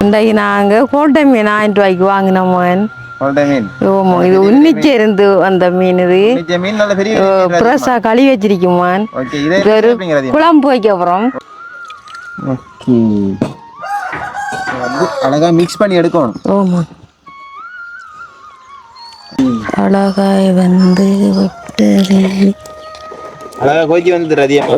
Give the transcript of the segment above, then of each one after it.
இன்றைக்கு நாங்கள் கோட்டை மீன் ஆயிரம் ரூபாய்க்கு வாங்கினோம் மகன். இது உன்னிச்சே இருந்து வந்த மீன் இது. இன்னைக்கு மீன் நல்ல பெரிய மீன் புரசா களி வச்சிருக்குமான் ஓகே இதே இது ஒரு குழம்பு வைக்க அப்புறம் அழகா மிக்ஸ் பண்ணி எடுக்கணும். ஓமா அழகாய் வந்து விட்டது அழகா கோக்கி வந்து ரதியம்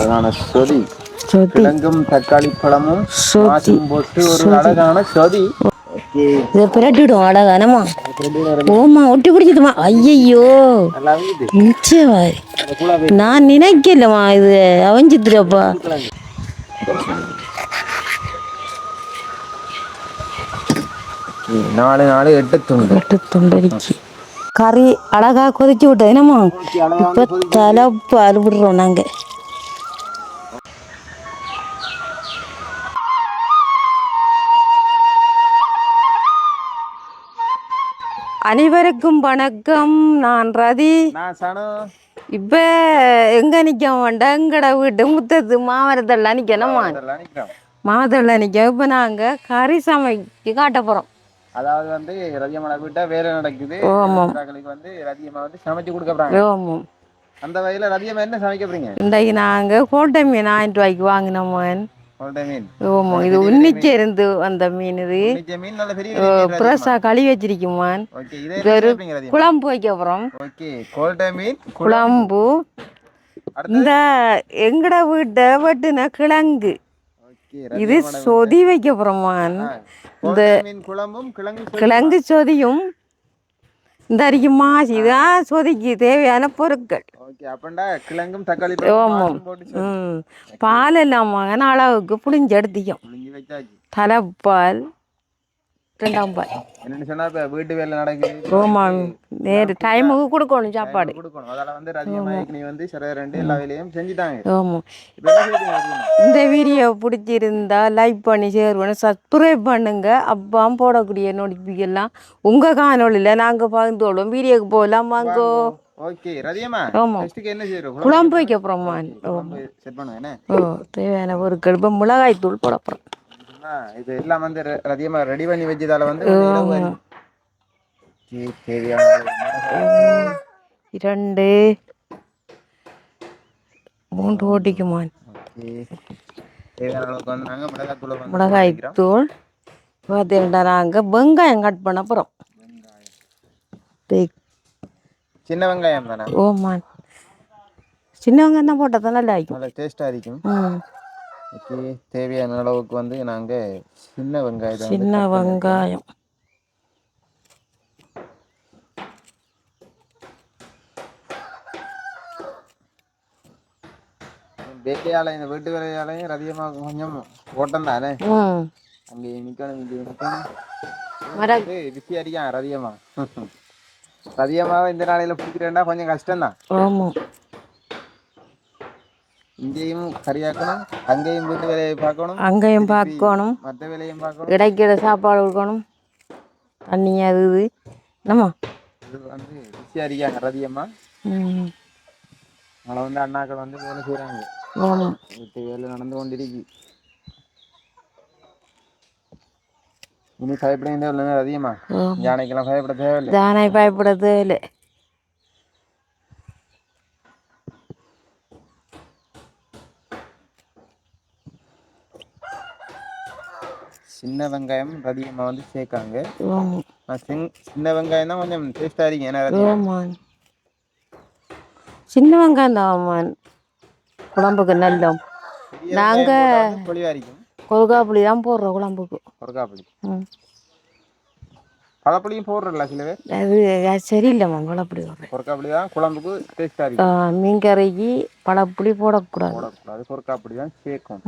அழகான சொதி கிழங்கும் தக்காளி பழமும் போட்டு ஒரு அழகான சொதி இதை பிரட்டிடும் அழகானமா ஓமா ஒட்டி பிடிச்சிட்டுமா ஐயையோ. போய் நான் நினைக்கலம்மா இது அவஞ்சித்துறப்பா நாலு நாலு எட்டு துண்டு. விட்டு துண்டடிச்சு கறி அழகா கொதிச்சு விட்டது. என்னம்மா? இப்போ தலைப்பால் விடுறோம் நாங்க. அனைவருக்கும் வணக்கம். நான் ரதி. இப்போ எங்க நிற்க வேண்டாம் எங்கட வீட்டு முத்தத்து மாமரத்தெல்லாம் நிக்கிறோம். மாமரத்தெல்லாம் நிற்க இப்போ நாங்கள் கறி சமைக்க காட்ட போகிறோம் அதாவது வந்து ரதியம்மா வீட்டா வேலை நடக்குது. வந்து ரதியம்மா வந்து சமைச்சு கொடுக்க போறாங்க. ஆமாம் அந்த வகையில ரதியம்மா என்ன சமைக்க போறீங்க? இன்றைக்கு நாங்கள் கோட்டை மீன் ஆயிரம் ரூபாய்க்கு வாங்கினோம் ஓமோ இது உன்னிச்சே இருந்து வந்த மீன் இது. புரசா களி வச்சிருக்குமான். ரதியம்மா? குழம்பு வைக்க அப்புறம் குழம்பு இந்த எங்கட வீட்டை வெட்டின கிழங்கு. இது சொதி வைக்க போகிறோமான் கோல்டை மீன் குழம்பும் கிழங்கு சொதியும். இந்த அரிக்கு மாசி இதான் சொதிக்கு தேவையான பொருட்கள். கிழங்கும் தக்காளி பால் எல்லாம் மகன் அளவுக்கு புளிஞ்சு எடுத்திக்கும். தலைப்பால் ரெண்டாம் பால். என்னன்னு சொன்னா இப்ப வீட்டு வேலை நடக்குது. ஆமாம் நேரு டைமுக்கு கொடுக்கணும் சாப்பாடு. கொடுக்கணும். அதால வந்து ரதியம்மா நீ வந்து சிற ரெண்டு எல்லா வேலையும் செஞ்சுட்டாங்க. ஆமாம் இப்ப என்ன செய்றீங்க ரதியம்மா? இந்த வீடியோ பிடிச்சிருந்தா லைக் பண்ணி ஷேர் பண்ணி சப்ஸ்கிரைப் பண்ணுங்க. அப்பா போடக்கூடிய நோட்டிஃபிகேஷன்லாம் உங்கள் காணொலியில் நாங்கள் பகிர்ந்து வீடியோக்கு போகலாம் வாங்கோ. ஓகே ரதியம்மா என்ன செய்யறோம் குழம்பு வைக்க போகிறோமா குழம்பு செட் பண்ணுங்க என்ன? ஓ தேவையான பொருட்கள் இப்போ மிளகாய் தூள் போட சொன்னா, இது எல்லாம் வந்து ர- ரதியம்மா ரெடி பண்ணி வச்சதால வந்து. இரண்டு. மூன்று வந்து மிளகாய் தூள் பார்த்தீங்கன்னா நாங்கள் வெங்காயம் கட் பண்ண போகிறோம் சின்ன வெங்காயம் தானே? ஓமான் சின்ன வெங்காயம் தான் போட்டால் தான் நல்லா இருக்கும் நல்ல டேஸ்டா இருக்கும் ஓகே தேவையான அளவுக்கு வந்து நாங்க சின்ன வந்து சின்ன வெங்காயம். வேலையால இந்த வீட்டு வேலையாலையும் ரதியமாக கொஞ்சம் ஓட்டம் தானே? அங்கே நிக்கணும் இங்கே மர வந்து பிஸி ரதியமாவை இந்த நாளையில பிடிக்கிறேன்னா கொஞ்சம் கஷ்டம்தான். ஆமாம் இங்கேயும் சரியாக்கணும் அங்கேயும் வீட்டு வேலையை பார்க்கணும் அங்கேயும் பார்க்கணும் மற்ற வேலையும் பார்க்கணும். இடைக்கிட சாப்பாடு கொடுக்கணும் தண்ணி அது இது. என்னம்மா? இது வந்து பிஸி அடிக்காங்க ரதியம்மா அவளை வந்து அண்ணாக்கள் வந்து வேலை செய்கிறாங்க வீட்டு வேலை நடந்து கொண்டிருக்கு. இனி பயப்பட தேவையில்லை ஆமாம் யானைக்கெல்லாம் பயப்பட தேவையில்லை தானே பயப்பட தேவையில்லை சின்ன வெங்காயம் ரதியம்மா வந்து சேர்க்காங்க சின்ன வெங்காயம் தான் கொஞ்சம் டேஸ்டாக இருக்கும் ஏன்னா சின்ன வெங்காயம் தான் குழம்புக்கு நல்லோம் பெரிய நாங்க- வெங்காயம் போட்டா வந்து புளிவா இருக்கும் கொழுகாப்புளி தான் போடுறோம் குழம்புக்கு பொறக்காப்புளி ம் பழப்புளியும் போடுறல சில பேர் அது பழப்புளி போடுறேன் பொறக்காப்புளி தான் குழம்புக்கு டேஸ்டாக இருக்கும் மீன் கறிக்கு பழப்புளி போடக்கூடாது போடக்கூடாது பொறக்காப்புளி தான் சேர்க்கும்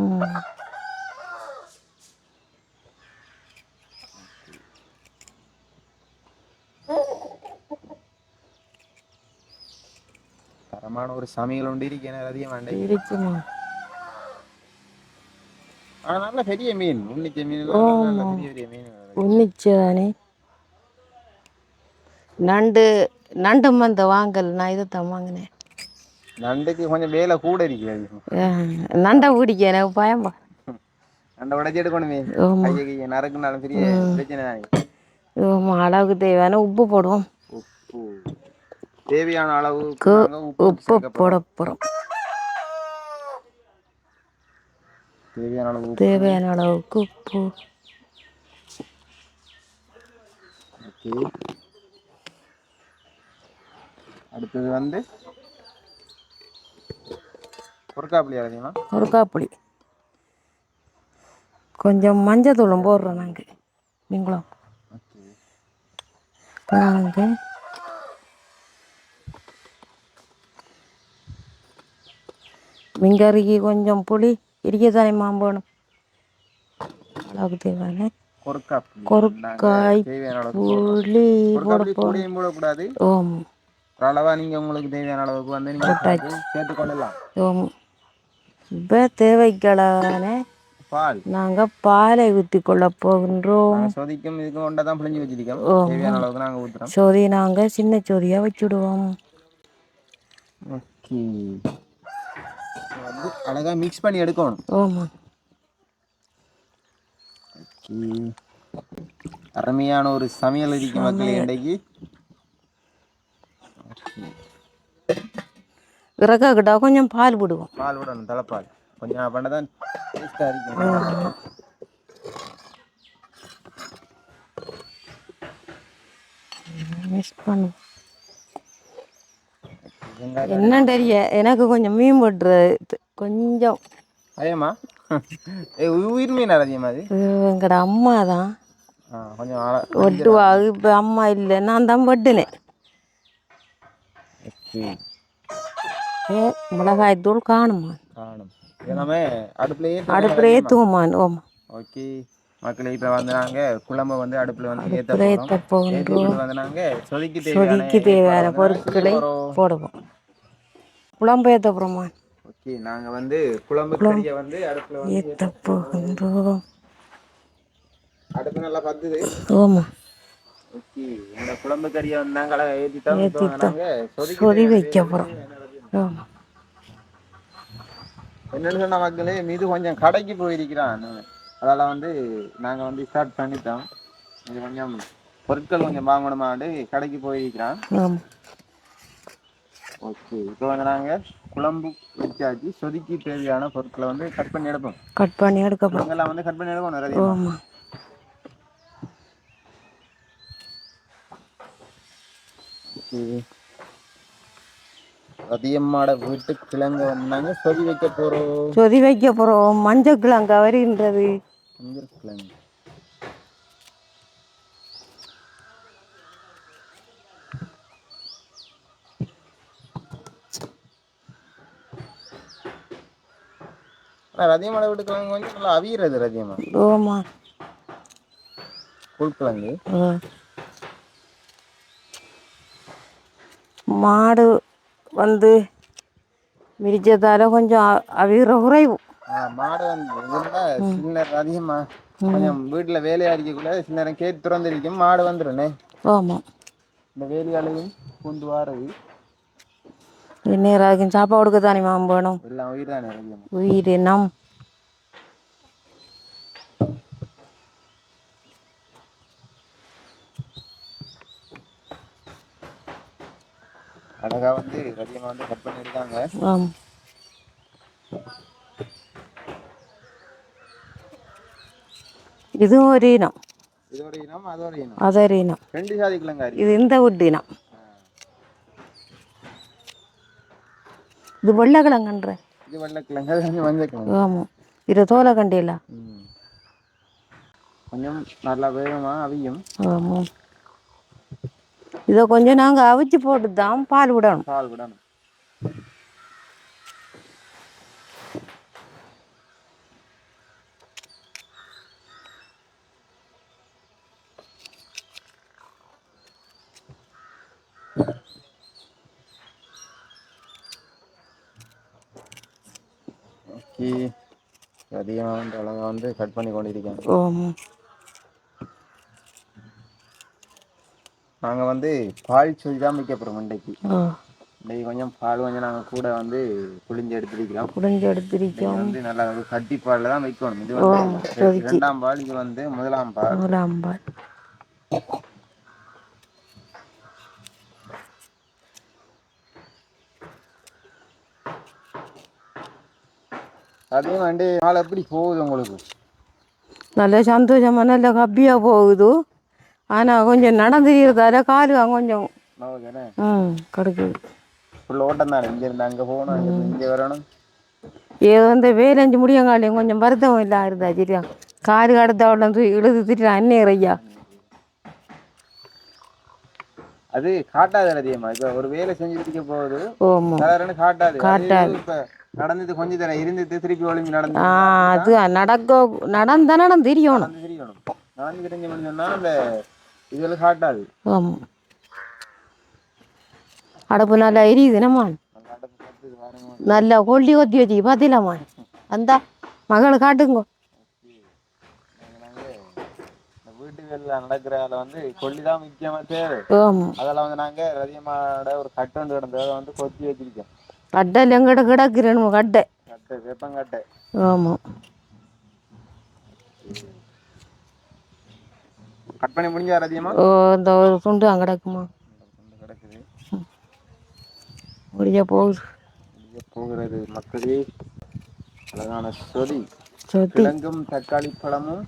தரமான ஒரு சமையல் உண்டு இருக்கு ஏன்னா ரதியம் வேண்டை இருக்குமா நல்ல பெரிய மீன். உன்னிச்ச மீன் பெரிய பெரிய மீன் உன்னிச்சதானே நண்டு நண்டு மந்த வாங்கல் நான் இதை தான் வாங்கினேன். நண்டுக்கு கொஞ்சம் வேலை கூட இருக்கு அஹ், நண்டை பிடிக்க எனக்கு பயம்பா நண்டை உடச்சி எடுக்கணுமே நறுக்குனாலும் பெரிய பிரச்சனை தானே ஆமா, அளவுக்கு தேவையான உப்பு போடுவோம். உப்பு. தேவையான அளவு உப்பு போட போறோம். போகிறோம் தேவையான அளவுக்கு உப்பு. அடுத்தது வந்து பொறுக்காப்புளி அரைக்கணுமா? ஒரு காப்புளி கொஞ்சம் மஞ்சத்தூளும் போடுறோம் நாங்கள் நீங்களும். நாங்கள் கொஞ்சம் புளி. மாம்பழம் அளவுக்கு தேவையான பொறுக்காப்புளி கொருக்காய். புளி போடக்கூடாது. ஓம். ஒரு அளவா நீங்க உங்களுக்கு தேவையான அளவுக்கு வந்து நீங்க பார்த்து சேர்த்துக்கொள்ளலாம் ஓம். இப்போ தேவைக்களான பால். நாங்கள் பாலை ஊற்றி கொள்ள போகின்றோம். சொதிக்கும் இதுக்கு கொண்டா தான் பிழிஞ்சு வச்சிருக்கோம். தேவையான அளவுக்கு நாங்க ஊத்துறோம். சோதி நாங்கள் சின்ன சோதியாக வச்சுடுவோம். ஓகே. வந்து அழகா மிக்ஸ் பண்ணி எடுக்கணும். ஆமாம் அருமையான ஒரு சமையல் இருக்கு மக்கள் இன்றைக்கு. இறக்காக்கிட்டா கொஞ்சம் பால் விடுவோம் பால் விடணும் தலைப்பால். கொஞ்சம் பண்ணதான் டேஸ்டாக இருக்கும் மிஸ் பண்ணுவோம். என்ன தெரிய எனக்கு கொஞ்சம் மீன் போட்டுறது கொஞ்சம். அதேம்மா ஏ உயிர் மீன் அதிகமா அது எங்கட அம்மா தான். கொஞ்சம் ஒட்டுவா இப்போ அம்மா இல்லை நான் தான் வெட்டினேன். ஓகே. ஏ மிளகாய் தூள் காணுமா? காணும். எல்லாமே அடுப்புலயே அடுப்பில் ஏற்றுவோமான் ஓமா ஓகே. மக்களே இப்போ வந்து குழம்பை வந்து அடுப்புல வந்து ஏற்ற போகிறோம் வந்து நாங்க சொதிக்கு தேவையான பொருட்களை. போடுவோம். குழம்பு ஏற்ற போகிறோமா ஓகே நாங்க வந்து குழம்பு கறியை வந்து அடுப்புல வந்து ஏற்ற போகின்றோம் அடுப்பு நல்லா பத்துது. ஓமா ஓகே இந்த குழம்பு கறியை வந்து நாங்கள் நாங்க சொதிக்கு சொதி தேவையான வைக்க போகிறோம் ஆமாம் என்னன்னு சொன்ன மக்களே மீது கொஞ்சம் கடைக்கு போயிருக்கிறான். அதால வந்து நாங்க வந்து ஸ்டார்ட் பண்ணிட்டோம். இது கொஞ்சம் பொருட்கள் கொஞ்சம் வாங்கணுமாண்டு கடைக்கு போயிருக்கிறான். ஓகே இப்போ வந்து நாங்க குழம்பு வச்சாச்சு. சொதுக்கி தேவையான பொருட்களை வந்து கட் பண்ணி எடுப்போம். கட் பண்ணி எடுக்க போகிறோம் இவங்கெல்லாம் வந்து கட் பண்ணி எடுக்கணும் நிறைய ஆமாம் அதிகமாட வீட்டு கிழங்கு வந்தாங்க சொதி வைக்க போறோம். சொதி வைக்க போகிறோம் மஞ்சள் கிழங்கு வருகின்றது இங்க கிழங்கு. ஆனா ரதியமலை வீட்டு கிழங்கு கொஞ்சம் நல்லா அவியறது ரதியமா ஓமா. புல்கிழங்கு. மாடு வந்து விரிச்சதால கொஞ்சம் அவிர குறைவு. மாடு வந்து சின்ன அதிகமா கொஞ்சம் வீட்டுல வேலையா இருக்கக்குள்ள சில நேரம் கேட் திறந்திருக்கும் மாடு வந்துடுனே ஆமாம் இந்த வேலையாலையும் கொண்டு வாரது. நேராக சாப்பாடுக்கு தானே மாம் வேணும் உயிர் உயிரினம் அழகா வந்து அதிகமா வந்து கட் பண்ணியிருக்காங்க ஆம். இதுவும் ஒரு இனம். இதோட இனம் அதோட இனம். அதொரு இனம். ரெண்டு சாதி கிழங்கா இருக்கு. இது இந்த உட்டு இனம். இது வெள்ளைக்கிழங்குன்ற இது வெள்ளை கிழங்கு அது கொஞ்சம் மஞ்சள் கிழங்கு ஆமாம் இது தோலை கண்டியில. கொஞ்சம் நல்லா வேகமா அவியும். ஆமாம் இதை கொஞ்சம் நாங்கள் அவிச்சு போட்டு தான் பால் விடணும். பால் விடணும் ஓகே அதிகமாக வந்து கட் பண்ணி கொண்டிருக்காங்க ஆமாம் நாங்கள் வந்து பால் சொல்லி தான் வைக்க போகிறோம் இன்றைக்கு ஓ கொஞ்சம் பால் கொஞ்சம் நாங்கள் கூட வந்து புளிஞ்சு எடுத்துருக்கிறோம். புடிஞ்சு இது எடுத்திருக்கோம். வந்து நல்லா ஒரு கட்டி பால்ல தான் வைக்கணும். இது வந்து. இரண்டாம் பால் இது வந்து முதலாம் பால். நூலாம்பால் அதே வந்து நாள் எப்படி போகுது உங்களுக்கு? நல்ல சந்தோஷமா நல்ல ஹப்பியாக போகுது. ஆனால் கொஞ்சம் நடந்துக்கிறதால காலு கொஞ்சம் ம் கிடக்குது. ஃபுல் ஓட்டம் தானே இங்கேருந்து அங்கே போகணும் இங்கே வரணும். ஏதோ இந்த வேலஞ்சு முடியங்காலையும் கொஞ்சம் வருத்தம் இல்லை இருந்தா சரியா? காரு கடத்த உடனே இழுது திட்டு அந்நேரம் ஐயா அது காட்டாது அதிகமா இப்போ ஒரு வேலை இருக்க போகுது. சாதாரண காட்டாது. காட்டாது. அது நடந்தது கொஞ்ச தர இருந்தது திருப்பி ஒளிஞ்சு நடந்து அது நடக்க நடந்தா நடந்து தெரியணும் நடந்து தெரியணும் நடந்து தெரிஞ்ச முடிஞ்சோம்னா அந்த இதெல்லாம் காட்டாது. அடப்பு நல்லா எரியுது பாருங்க நல்லா கொல்லி கொத்தி வச்சு பார்த்திலாமா அந்த மகளை காட்டுங்க. வீட்டு வேலை நடக்கிறதால வந்து கொல்லி தான் முக்கியமா தேவை. அதெல்லாம் வந்து நாங்க ரதியமாட ஒரு கட்டை வந்து கிடந்தது அதை வந்து கொத்தி வச்சிருக்கோம். கட்டை எங்கிட்ட கிடக்குறேன்னு கட்டை. கட்டை வேப்பங்கட்டை ஆமாம் கட் பண்ணி முடிஞ்சா ரதியமா ஓ இந்த ஒரு துண்டு அங்கே கிடக்குமா? கிடக்குது முடிய போகுது. இங்க போகிறது. மக்களே அழகான சொதி. கிழங்கும் தக்காளி பழமும்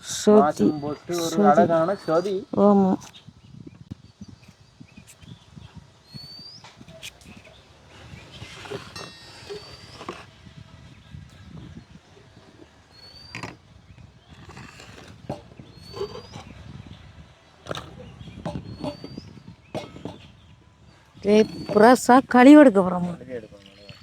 போட்டு ஒரு அழகான சொதி. ஆமாம் ஃப்ரெஷ்ஷாக கழிவெடுக்க போகிறோம் அப்படியே எடுக்கணும் மேடம்.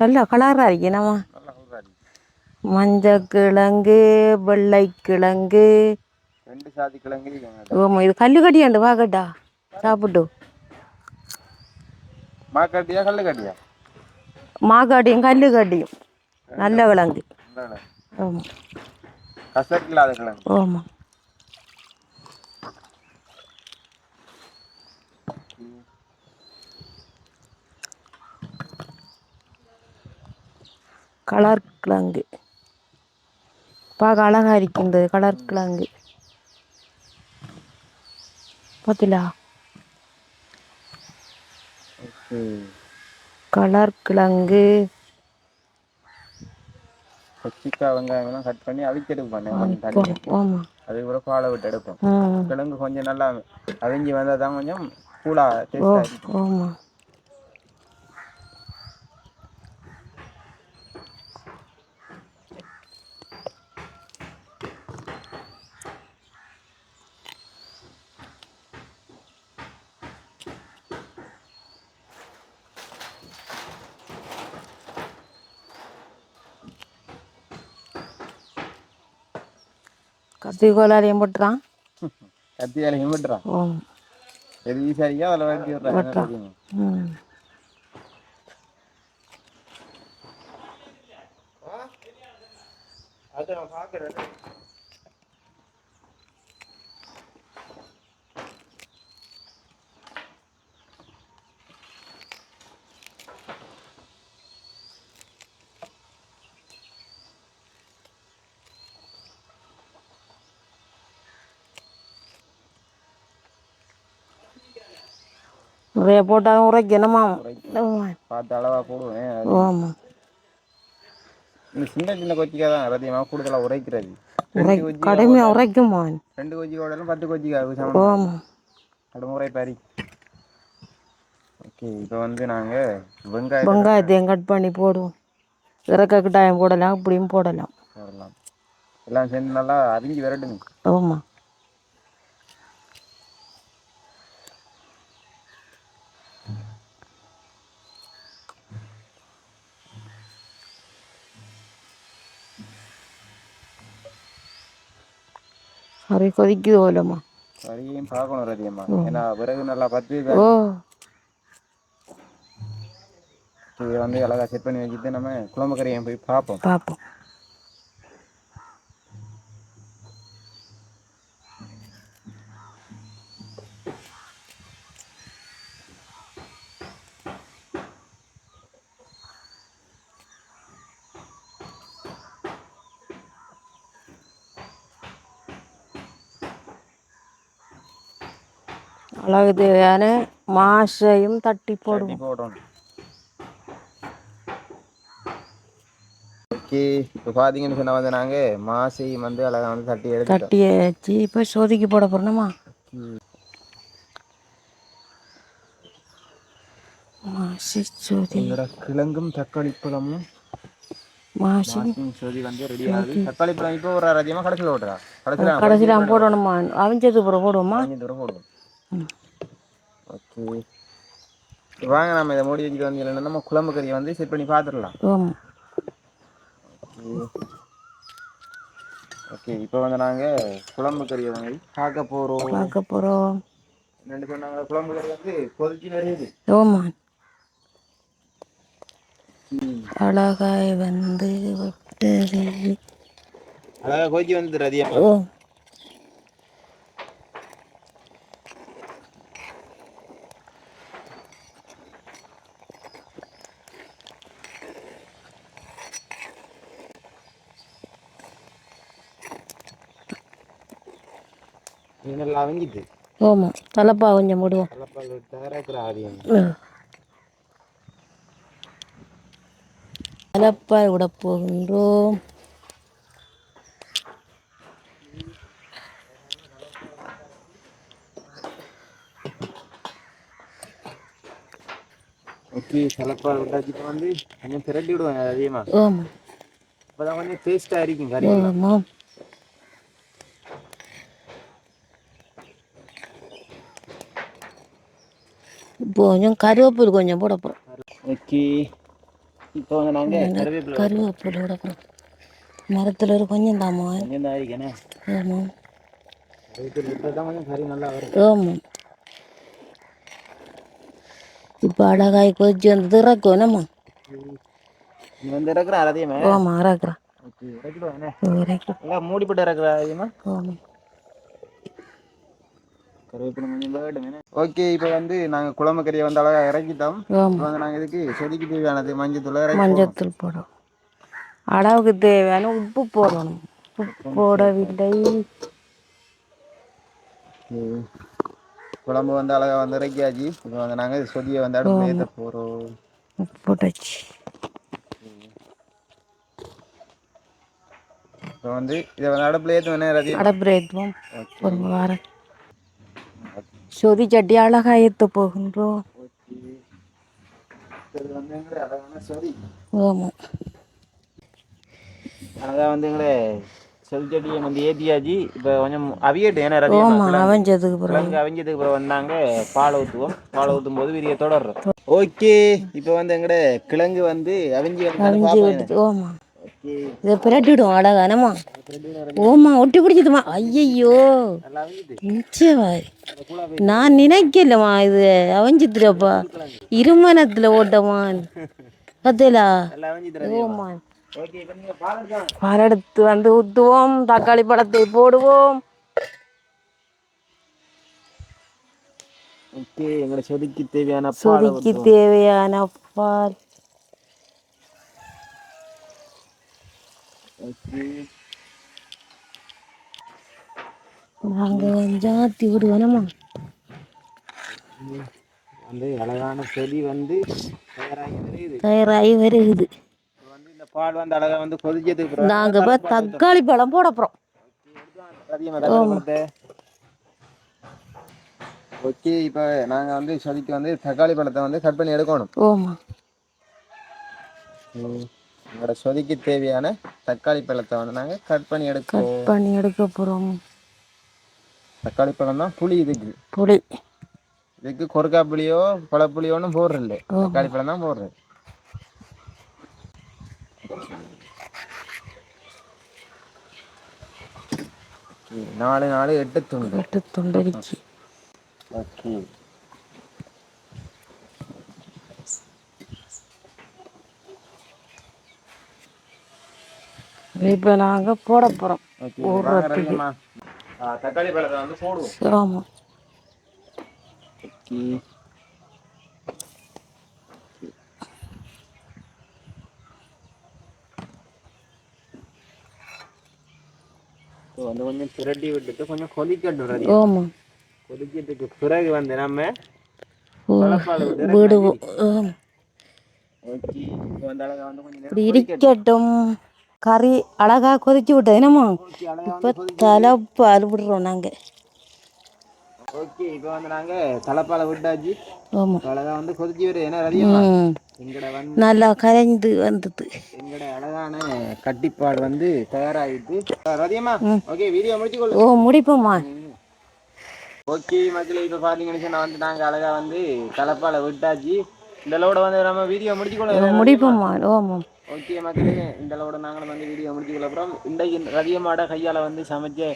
நல்லா கலராக இருக்கணுமா மஞ்சள் கிழங்கு வெள்ளை கிழங்கு. ரெண்டு சாதி கிழங்கு இது கல்லு கட்டியாண்டு வாக்கட்டா சாப்பிட்டு. மாக்காட்டியா கல்லு காட்டியா மாக்காட்டியும் கல்லு கட்டியும் நல்ல நல்ல ஆமாம் கசக்கு இல்லாத கிழங்கு ஆமாம் கலர் கிழங்கு பார்க்க அழகா இருக்கின்றது கலர் கிழங்கு பார்த்தீங்களா கலர் கிழங்கு. கொச்சிக்காய் வெங்காயம் எல்லாம் கட் பண்ணி அவிச்செடுப்பு பண்ணேன் கொஞ்சம் தண்ணி ஆமாம் அதுக்கு பிறகு பாலை விட்டு எடுப்போம். கிழங்கு கொஞ்சம் நல்லா அவிஞ்சி வந்தால் தான் கொஞ்சம் கூலா டேஸ்டாக இருக்கும். கத்தி கோலாரியம் போட்டுறான் கத்தியால ஹிமிட்றான் ஆமாம் எது ஈஸியாக அதில் வெட்டி வெட்டுறான். நிறைய போட்டால் உரைக்கணுமா? பார்த்து அளவாக போடுவேன் ஆமாம் சின்ன சின்ன கொச்சிக்காய் தான் அதிகமாக கூடுதலாக உரைக்கிறது. உரை கடுமையாக உரைக்குமா? ரெண்டு கொச்சிக்காய் பத்து கொச்சிக்காய் சமம். ஆமாம் கடுமுறை பாரி ஓகே இப்போ வந்து நாங்கள் வெங்காயம் வெங்காயத்தையும் கட் பண்ணி போடுவோம். இறக்க கட்டாயம் போடலாம் அப்படியும் போடலாம். போடலாம். எல்லாம் சேர்ந்து நல்லா அரிஞ்சு விரட்டுங்க. ஆமாம் சரி கொதிக்குது போலம்மா சரியும் பார்க்கணும் ரதியம்மா ஏன்னா விறகு நல்லா பத்து ஓ இதை வந்து அழகாக செட் பண்ணி வச்சுட்டு நம்ம குழம்பு கறியை போய் பார்ப்போம் பார்ப்போம் தட்டி போடணும். ஓகே. இப்போ பார்த்தீங்கன்னு சொன்னால் வந்து நாங்கள் மாசையும் வந்து அழகாக வந்து தட்டி எடுத்துட்டோம். தட்டி வச்சு இப்போ சொதுக்கி போட போறோமா? ம். மாசி சொதி. கிழங்கும் தக்காளி பழமும்? கடைசியில் போடணுமா. அவிஞ்சது போடுவோமா? போடுவோம். ஓகே. வாங்க நம்ம இதை மூடி வச்சுட்டு வந்து நம்ம குழம்பு கறியை வந்து செட் பண்ணி பார்த்துடலாம். ஓகே. இப்போ வந்து நாங்கள் குழம்பு கறியை வந்து பார்க்க போகிறோம் பார்க்க போகிறோம் ரெண்டு சொன்னாங்க குழம்பு கறி வந்து கொதிச்சு வருது. ஆமாம் அழகாய் வந்து விட்டது. அழகாக கொதிச்சு வந்துடுது அதிகமாக ஓ. அவங்கிட்டு ஆமாம் தலைப்பா கொஞ்சம் போடுவோம். தலைப்பாய் விட போகின்றோம். ஓகே கலப்பால் விட்டாச்சு வந்து கொஞ்சம் திரட்டி விடுவாங்க அதிகமாக ஆமாம் அப்போ கொஞ்சம் டேஸ்ட்டாக இருக்கும் கறி இப்போ கொஞ்சம் கருவேப்பில் கொஞ்சம் போட போகிறோம் ஓகே. இப்போ நாங்கள் கருவேப்பிலை விட. போகிறோம் மரத்தில் ஒரு கொஞ்சம் தாமா. ஆமாம் ஆமாம் இப்போ அழகாய் கொதிச்சு வந்து இறக்கும் என்னம்மா? ஆமாம் இறக்குறேன் மூடிப்பட்டு இறக்குற ஆமாம் கருவேப்பிலை கொஞ்சம் வேடுமே ஓகே இப்போ வந்து நாங்கள் குழம்பு கறியை வந்து அழகாக இறக்கிட்டோம். இப்போ வந்து நாங்கள் இதுக்கு செடிக்கு தேவையானது மஞ்சள் தூள் இறக்கி மஞ்சத்தூள் போடும் அளவுக்கு தேவையான உப்பு போடணும். உப்பு போடவில்லை. குழம்பு வந்து அழகாக வந்து இறக்கியாச்சு. இப்போ வந்து நாங்கள் சொதியை வந்து அடுப்பில் ஏற்ற போகிறோம் உப்பு போட்டாச்சு. இப்போ வந்து இதை வந்து அடுப்பில் ஏற்ற வேணா எல்லாத்தையும் அடப்பு ஏற்றுவோம் ஒரு வாரம் சொதி சட்டி அழகா ஏற்ற போகின்றோம் ஓகே இது வந்து எங்களே அழகான சொதி ஆமாம் அழகாக வந்து ஏற்றியாச்சு இப்போ கொஞ்சம் அவியட்டு ஏன்னா அவஞ்சதுக்கு பிறகு அவிஞ்சதுக்கு அப்புறம் வந்தாங்க பால் ஊற்றுவோம் பால் ஊற்றும் போது விரிய தொடர்றோம் ஓகே இப்போ வந்து எங்கட கிழங்கு வந்து அவிஞ்சி இதை பிரட்டிவிடும் அழகானம்மா ஓமா ஒட்டி பிடிச்சதுமா ஐயையோ. நிச்சயவாய் நான் நினைக்கலம்மா இது. அவஞ்சித்துறப்பா இருமனத்தில் ஓட்டமான். பார்த்தீங்களா நல்லா அவிஞ்சிது ஓமா ஓகே இப்போ நீங்கள் பால் எடுக்கலாம் பால் எடுத்து வந்து ஊற்றுவோம் தக்காளி பழத்தை போடுவோம். ஓகே எங்களோட செடிக்கு தேவையான சொதிக்கு தேவையான பால். நாங்கள் கொஞ்சம் ஆற்றி விடுவோனம்மா. வந்து அழகான செடி வந்து தயாராகி வருது. தயாராகி வருகுது இப்போ வந்து இந்த பால் வந்து அழகா வந்து கொதிச்சதுக்கு நாங்கள் இப்போ தக்காளி பழம் போட போகிறோம் பழத்தை ஓகே இப்போ நாங்கள் வந்து சொதிக்கு வந்து தக்காளி பழத்தை வந்து கட் பண்ணி எடுக்கணும். ஓமா எங்களோட சொதிக்கு தேவையான தக்காளி பழத்தை வந்து நாங்கள் கட் பண்ணி எடுக்கோம் கட் பண்ணி எடுக்க போகிறோம் தக்காளி பழம் தான் புளி இதுக்கு. புளி. இதுக்கு கொறுக்கா புளியோ பழப்புளியோ ஒன்றும் போடுறதில்ல. தக்காளி பழம் தான் போடுறது. நாலு நாலு எட்டு துண்டு. வெட்டு துண்டடிச்சு ஓகே. இப்போ நாங்கள் போட போகிறோம் தக்காளி பழத்தை வந்து போடுவோம். ஆமாம் வந்து கொஞ்சம் பிரட்டி விட்டுட்டு கொஞ்சம் கொதிக்கட்டும் ஆமாம் கொதிக்கிறதுக்கு பிறகு வந்து நம்ம விடுவோம். ஓகே வந்து கொஞ்சம் இருக்கட்டும். கறி அழகா கொதிச்சு விட்டது அழகா இப்போ தலைப்பால் விடுறோம் நாங்கள் ஓகே இப்போ வந்து நாங்க தலைப்பால விட்டாச்சு ஆமாம் இப்ப அழகா வந்து கொதிச்சு வருது ஏன்னா நல்லா கரைந்து வந்தது எங்கட அழகான கட்டிப்பாடு வந்து தயாராகிட்டு ரதியம்மா ஓகே வீடியோ முடிச்சு கொள்ளு ஓ முடிப்போம்மா ஓகே மக்களே இப்போ பார்த்தீங்கன்னு சொன்னா வந்து நாங்கள் அழகா வந்து தலைப்பால விட்டாச்சு இந்த லோட வந்து நம்ம வீடியோ முடிச்சு கொள்ள முடிப்போம்மா ஓமாம் ஓகே மக்களே இந்த லோட நாங்களும் வந்து வீடியோ முடிச்சுக்கல அப்புறம் இன்றைக்கு ரதியம்மாட கையால் வந்து சமைச்ச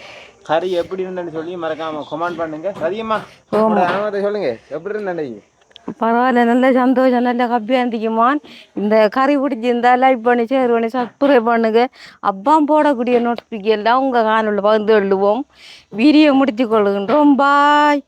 கறி எப்படி இருந்தேன்னு சொல்லி மறக்காம கமெண்ட் பண்ணுங்க. ரதியம்மா அனுபவத்தை சொல்லுங்க. எப்படி இருந்தேன் பரவாயில்ல நல்ல சந்தோஷம் நல்ல ஹாப்பியாக இருந்துக்குமான் இந்த கறி பிடிச்சிருந்தா லைக் பண்ணி ஷேர் பண்ணி சப்ஸ்கிரைப் பண்ணுங்க. அப்பா போடக்கூடிய நோட்டிஃபிகேஷன் எல்லாம் உங்கள் காணொலியில் பகிர்ந்து கொள்ளுவோம் வீடியோ முடித்து கொள்கின்றோம் பாய்